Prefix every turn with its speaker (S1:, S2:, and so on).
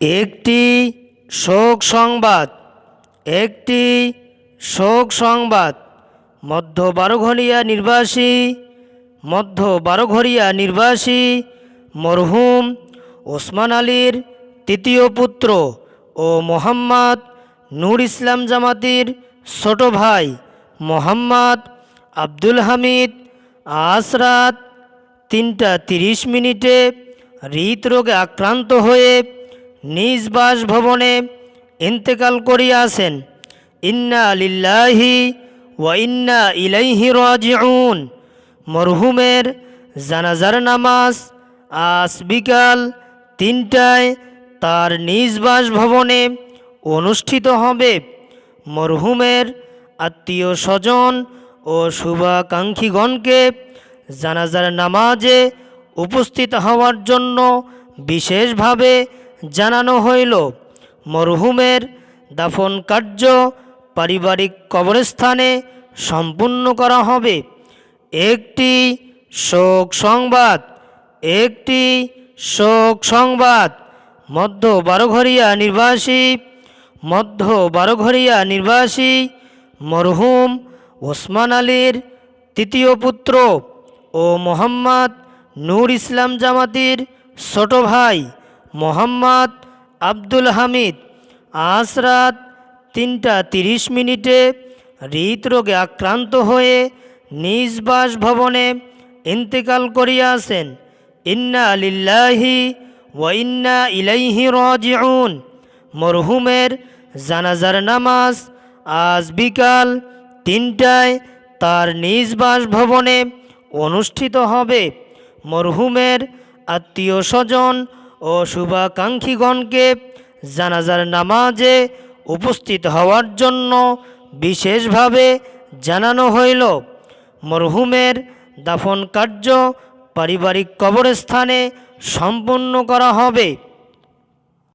S1: একটি শোক সংবাদ, একটি শোক সংবাদ, মধ্য বারোঘরিয়া নির্বাসী, মধ্য বারোঘরিয়া নির্বাসী মরহুম ওসমান আলীর তৃতীয় পুত্র ও মোহাম্মদ নূর ইসলাম জামাতির ছোট ভাই মোহাম্মদ আব্দুল হামিদ আসরাত তিনটা তিরিশ মিনিটে হৃদরোগে আক্রান্ত হয়ে নিজ বাসভবনে ইন্তেকাল করিয়াছেন। ইন্না লিল্লাহি ও ইন্না ইলাইহি রাজিউন। মরহুমের জানাজার নামাজ আজ বিকাল তিনটায় তার নিজ বাসভবনে অনুষ্ঠিত হবে। মরহুমের আত্মীয় স্বজন ও শুভাকাঙ্ক্ষীগণকে জানাজার নামাজে উপস্থিত হওয়ার জন্য বিশেষভাবে জানানো হইল, মরহুমের দাফন কার্য পারিবারিক কবরস্থানে সম্পূর্ণ করা হবে। একটি শোক সংবাদ, একটি শোক সংবাদ, মধ্য বারোঘরিয়া নির্বাসী, মধ্য বারোঘরিয়া নির্বাসী মরহুম ওসমান আলীর তৃতীয় পুত্র ও মোহাম্মদ নূর ইসলাম জামাতির ছোট ভাই মোহাম্মদ আব্দুল হামিদ। আজ রাত তিনটা তিরিশ মিনিটে হৃদরোগে আক্রান্ত হয়ে নিজ বাসভবনে ইন্তেকাল করিয়াছেন। ইন্না আলিল্লাহি ওয়া ইন্না ইলাইহি রাজিউন। মরহুমের জানাজার নামাজ আজ বিকাল তিনটায় তার নিজ বাসভবনে অনুষ্ঠিত হবে। মরহুমের আত্মীয় স্বজন ও শুভাকাঙ্ক্ষীগণকে জানাজার নামাজে উপস্থিত হওয়ার জন্য বিশেষভাবে জানানো হইল, মরহুমের দাফন কার্য পারিবারিক কবরস্থানে সম্পন্ন করা হবে।